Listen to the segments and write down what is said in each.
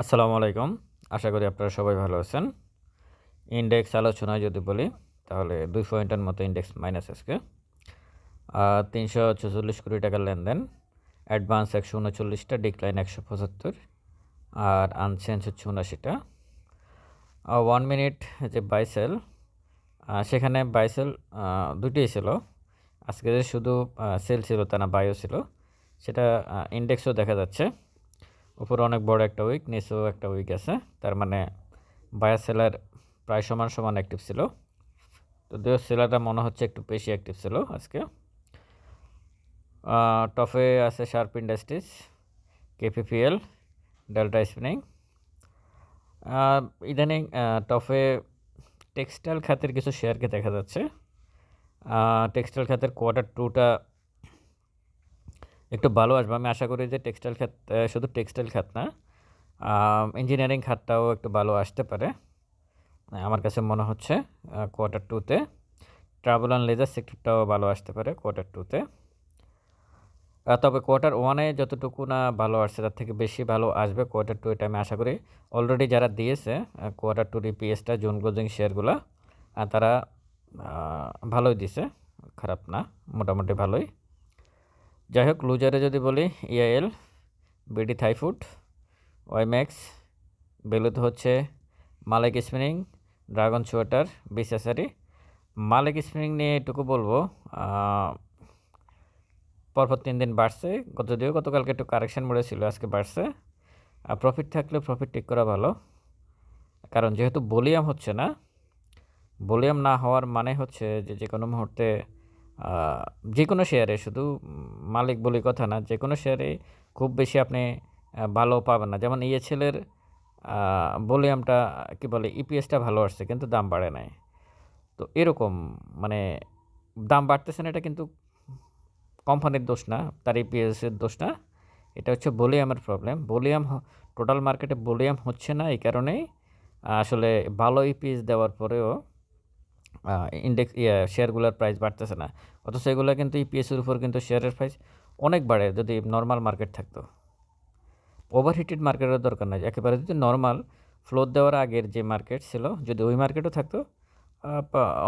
আসসালামু আলাইকুম। আশা করি আপনারা সবাই ভালো আছেন। ইন্ডেক্স আলোচনায় যদি বলি, তাহলে দুই পয়েন্টের মতো ইন্ডেক্স মাইনাস আজকে। তিনশো ছেচল্লিশ কোটি টাকার লেনদেন। অ্যাডভান্স একশো উনচল্লিশটা ডিক্লাইন একশো পঁচাত্তর। আর আনচেঞ্জ হচ্ছে উনাশিটা ওয়ান মিনিট যে বাইসেল সেখানে বাইসেল দুটোই ছিল। আজকে যে শুধু সেল ছিল তা না বায়ো ছিল। সেটা ইন্ডেক্সও দেখা যাচ্ছে। উপরে অনেক বড় একটা উইক নিচেও একটা উইক আছে। তার মানে বায়ার সেলার প্রায় সমান সমান অ্যাক্টিভ ছিল। তো দুই সেলারটা মনে হচ্ছে একটু বেশি অ্যাক্টিভ ছিল আজকে। টপে আছে Sharp Industries KPPL Delta Spinning ইদানিং টপে টেক্সটাইল খাতের কিছু শেয়ারকে দেখা যাচ্ছে। টেক্সটাইল খাতের কোয়ার্টার টুটা একটু ভালো আসবে। আমি আশা করি যে টেক্সটাইল খাত শুধু টেক্সটাইল খাত না ইঞ্জিনিয়ারিং খাতটাও একটু ভালো আসতে পারে। আমার কাছে মনে হচ্ছে কোয়ার্টার টুতে ট্রাভেল অ্যান্ড লেজার সেক্টরটাও ভালো আসতে পারে কোয়ার্টার টুতে তবে কোয়ার্টার ওয়ানে যতটুকু না ভালো আসছে, তার থেকে বেশি ভালো আসবে কোয়ার্টার টু এটা আমি আশা করি। অলরেডি যারা দিয়েছে কোয়ার্টার টু ইপিএসটা জোন ক্লোজিং শেয়ারগুলো তারা ভালোই দিছে। খারাপ না, মোটামুটি ভালোই। যাই হোক লুজারে যদি বলি ইআইএল বিডি থাইফুড ওয়াইম্যাক্স বেলুতে হচ্ছে মালিক স্পিনিং ড্রাগন সোয়েটার বিশেষারি মালিক স্পিনিং নিয়ে এটুকু বলব পরপর তিন দিন বাড়ছে। গত যদিও গতকালকে একটু কারেকশান ছিল, আজকে বাড়ছে। আর প্রফিট থাকলে প্রফিট ঠিক করা ভালো। কারণ যেহেতু বলিয়াম হচ্ছে না বলিয়াম না হওয়ার মানে হচ্ছে যে যে কোনো মুহূর্তে যে কোনো শেয়ারে শুধু মালিক বলি কথা না যে কোনো শেয়ারে খুব বেশি আপনি ভালো পাবেন না। যেমন ইএছএলের ভলিউমটা, কী বলে ইপিএসটা ভালো আসছে কিন্তু দাম বাড়ে নাই। তো এরকম মানে দাম বাড়তেছে না, এটা কিন্তু কোম্পানির দোষ না, তার ইপিএসের দোষ না। এটা হচ্ছে ভলিউমের প্রবলেম ভলিউম টোটাল মার্কেটে ভলিউম হচ্ছে না এই কারণেই আসলে ভালো ইপিএস দেওয়ার পরেও ইন্ডেক্স শেয়ারগুলোর প্রাইস বাড়তেছে না। অথচ এগুলো কিন্তু ইপিএসের উপর কিন্তু শেয়ারের প্রাইস অনেক বাড়ে যদি নর্মাল মার্কেট থাকতো। ওভারহিটেড মার্কেটের দরকার নাই। একেবারে যদি নর্মাল ফ্লোর দেওয়ার আগের যে মার্কেট ছিল, যদি ওই মার্কেটও থাকতো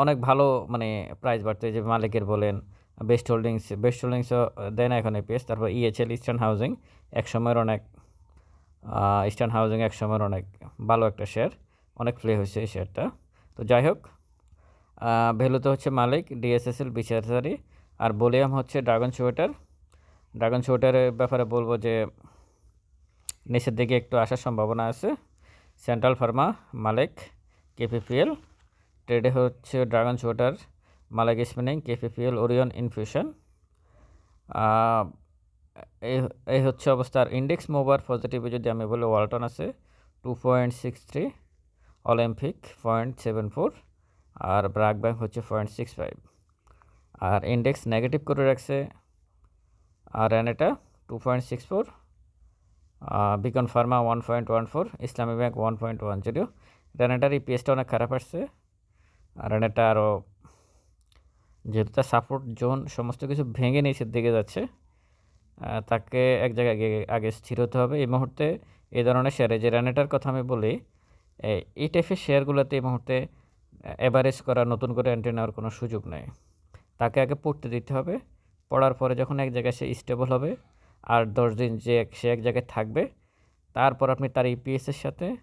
অনেক ভালো মানে প্রাইস বাড়তো। যে মালিকের বলেন বেস্ট হোল্ডিংস বেস্ট হোল্ডিংসও দেয় না এখন এপিএস তারপর ইএচএল ইস্টার্ন হাউজিং এক সময়ের অনেক ইস্টার্ন হাউজিং এক সময়ের অনেক ভালো একটা শেয়ার অনেক প্লে হয়েছে এই শেয়ারটা তো যাই হোক ভ্যালুতে হচ্ছে মালিক, ডিএসএসএল বিচারসারি আর বলিয়াম হচ্ছে ড্রাগন সোয়েটার। ড্রাগন সোয়েটারের ব্যাপারে বলব যে, নিচের দিকে একটু আসার সম্ভাবনা আছে। Central Pharma Malek, KPPL. ট্রেডে হচ্ছে Dragon Sweater Malek Spinning, KPPL Orion Infusion. এই হচ্ছে অবস্থার ইন্ডেক্স মোবার পজিটিভে যদি আমি বলি, ওয়ালটন আছে, two point six three, Olympic point seven four. আর ব্রাক ব্যাংক হচ্ছে পয়েন্ট সিক্স ফাইভ। আর ইন্ডেক্স নেগেটিভ করে রাখছে, আর এটা two point six four Beacon pharma one point one four Islami bank one point one zero রেনেটার ইপিএসটা অনেক খারাপ আসছে, আর রেনেটা আরও যেহেতু তার সাপোর্ট জোন সমস্ত কিছু ভেঙে নিচের দিকে যাচ্ছে তাকে এক জায়গায় আগে স্থির হতে হবে। এই মুহূর্তে এই ধরনের শেয়ারে যে রেনেটার কথা আমি বলি, এই টাইপের শেয়ারগুলোতে এই মুহূর্তে অ্যাভারেজ করা নতুন করে এন্ট্রি নেওয়ার কোনো সুযোগ নেই। তাকে আগে পড়তে দিতে হবে। পড়ার পরে যখন এক জায়গায় সে স্টেবল হবে আর দশ দিন যে সে এক জায়গায় থাকবে, তারপর আপনি তার ইপিএসের সাথে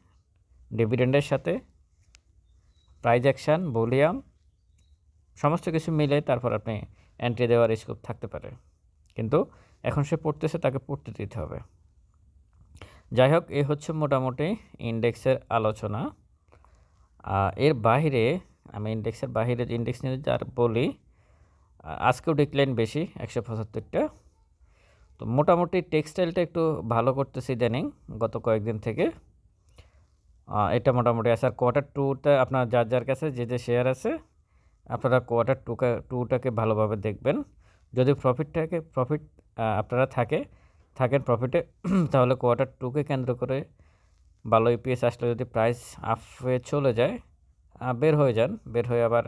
ডিভিডেন্ডের সাথে প্রাইজ অ্যাকশান ভলিউম সমস্ত কিছু মিলে তারপর আপনি এন্ট্রি দেওয়ার স্কোপ থাকতে পারে। কিন্তু এখন সে পড়তেছে, তাকে পড়তে দিতে হবে। যাই হোক এই হচ্ছে মোটামুটি ইন্ডেক্সের আলোচনা। এর বাহিরে, আমি ইন্ডেক্সের বাহিরে ইন্ডেক্স নিয়ে যার বলি আজকেও ডিক্লাইন বেশি, একশো পঁচাত্তরটা। তো মোটামুটি টেক্সটাইলটা একটু ভালো করতেছি ইদানিং, গত কয়েকদিন থেকে। এটা মোটামুটি আছে। আর কোয়ার্টার টুটা আপনার যার যার কাছে, যে যে শেয়ার আছে, আপনারা কোয়ার্টার টুকে টুটাকে ভালোভাবে দেখবেন। যদি প্রফিটটাকে প্রফিট আপনারা থাকে, থাকেন প্রফিটে তাহলে কোয়ার্টার টুকে কেন্দ্র করে ভালো ইপিএস আসলে যদি প্রাইস আপে চলে যায় বের হয়ে যান, বের হয়ে আবার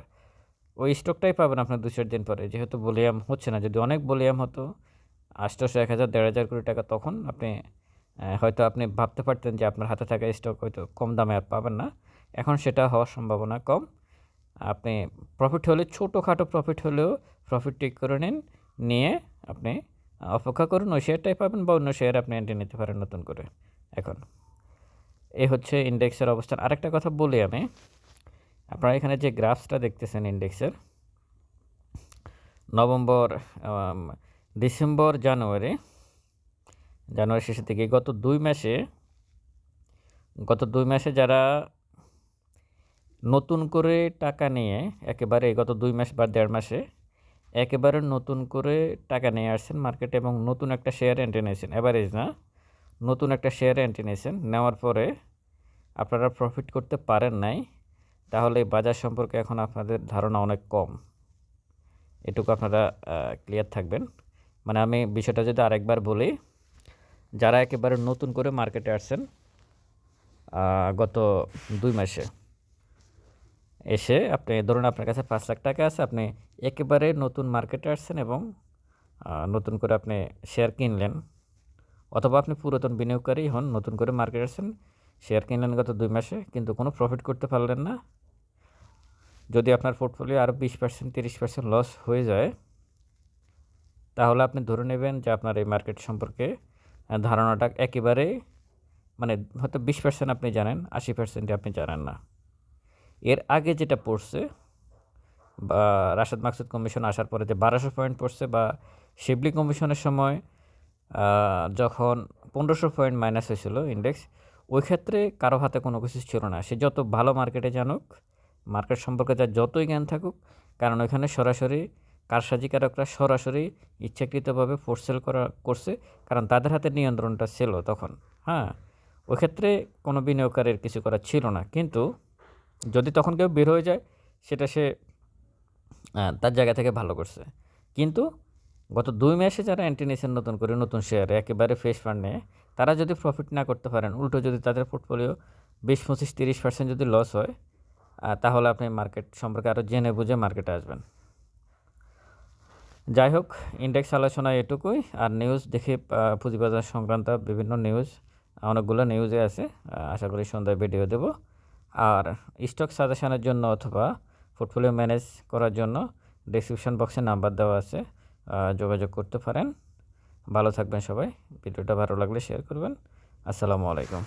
ওই স্টকটাই পাবেন আপনার দু চার দিন পরে। যেহেতু বলিয়াম হচ্ছে না, যদি অনেক বলিয়াম হতো আষ্টশো এক হাজার, দেড় হাজার কোটি টাকা তখন আপনি হয়তো আপনি ভাবতে পারতেন যে আপনার হাতে থাকা স্টক হয়তো কম দামে আর পাবেন না। এখন সেটা হওয়ার সম্ভাবনা কম। আপনি প্রফিট হলে, ছোটোখাটো প্রফিট হলেও প্রফিট ঠিক করে নিন, নিয়ে আপনি অপেক্ষা করুন, ওই শেয়ারটাই পাবেন বা অন্য শেয়ার আপনি এন্ট্রি নিতে পারেন নতুন করে। এখন। এই হচ্ছে ইন্ডেক্সের অবস্থান। আরেকটা কথা বলি আমি। আপনারা এখানে যে গ্রাফসটা দেখতেছেন ইন্ডেক্সের নভেম্বর ডিসেম্বর, জানুয়ারি জানুয়ারি শেষের দিকে, গত দুই মাসে, গত দুই মাসে যারা নতুন করে টাকা নিয়ে একেবারে, গত দুই মাস বা দেড় মাসে, একেবারে নতুন করে টাকা নিয়ে আসছেন মার্কেটে এবং নতুন একটা শেয়ার এন্ট্রি নিয়েছেন। অ্যাভারেজ না? নতুন একটা শেয়ার এন্ট্রি নিয়েছেন। নেওয়ার পরে আপনারা প্রফিট করতে পারেন নাই, তাহলে বাজার সম্পর্কে এখন আপনাদের ধারণা অনেক কম। এটুকু আপনারা ক্লিয়ার থাকবেন। মানে আমি বিষয়টা যদি আরেকবার বলি, যারা একেবারে নতুন করে মার্কেটে আসছেন গত দুই মাসে, এসে আপনি, ধরুন আপনার কাছে পাঁচ লাখ টাকা আছে, আপনি একেবারে নতুন মার্কেটে আসছেন এবং নতুন করে আপনি শেয়ার কিনলেন। অথবা আপনি পুরাতন বিনিয়োগকারী হন, নতুন করে মার্কেট আসছেন, শেয়ার কিনলেন গত দুই মাসে, কিন্তু কোনো প্রফিট করতে পারলেন না। যদি আপনার পোর্টফোলিও আরও বিশ পার্সেন্ট তিরিশ পার্সেন্ট লস হয়ে যায়, তাহলে আপনি ধরে নেবেন যে আপনার এই মার্কেট সম্পর্কে ধারণাটা একেবারে মানে হয়তো বিশ পার্সেন্ট আপনি জানেন, আশি পার্সেন্টই আপনি জানেন না। এর আগে যেটা পড়ছে, বা রাশেদ মাকসুদ কমিশন আসার পরে যে বারোশো পয়েন্ট পড়ছে, বা শিবলি কমিশনের সময় যখন পনেরোশো পয়েন্ট মাইনাস হয়েছিল ইন্ডেক্স ওই ক্ষেত্রে কারও হাতে কোনো কিছু ছিল না। সে যত ভালো মার্কেটে জানুক মার্কেট সম্পর্কে যার যতই জ্ঞান থাকুক, কারণ ওইখানে সরাসরি কারসাজিকারকরা সরাসরি ইচ্ছাকৃতভাবে ফোরসেল করা, করছে, কারণ তাদের হাতে নিয়ন্ত্রণটা ছিল তখন। হ্যাঁ ওই ক্ষেত্রে কোনো বিনিয়োগকারীর কিছু করা ছিল না। কিন্তু যদি তখন কেউ বের হয়ে যায়, সেটা সে তার জায়গা থেকে ভালো করছে। কিন্তু গত দুই মাসে যারা এন্ট্রি নতুন করে, নতুন শেয়ারে একেবারে ফ্রেশ ফান্ড তারা যদি প্রফিট না করতে পারেন, উল্টো যদি তাদের পোর্টফোলিও বিশ, পঁচিশ, তিরিশ পার্সেন্ট যদি লস হয় তাহলে আপনি মার্কেট সম্পর্কে আরও জেনে বুঝে মার্কেটে আসবেন। যাই হোক ইন্ডেক্স আলোচনা এটুকুই, আর নিউজ দেখে পুঁজিবাজার সংক্রান্ত বিভিন্ন নিউজ অনেকগুলো নিউজে আছে আশা করি সন্ধ্যায় ভিডিও দেব। আর স্টক সাজেশনের জন্য অথবা পোর্টফোলিও ম্যানেজ করার জন্য ডিসক্রিপশন বক্সে নাম্বার দেওয়া আছে। যোগাযোগ করতে পারেন। ভালো থাকবেন সবাই। ভিডিওটা ভালো লাগলে শেয়ার করবেন। আসসালামু আলাইকুম।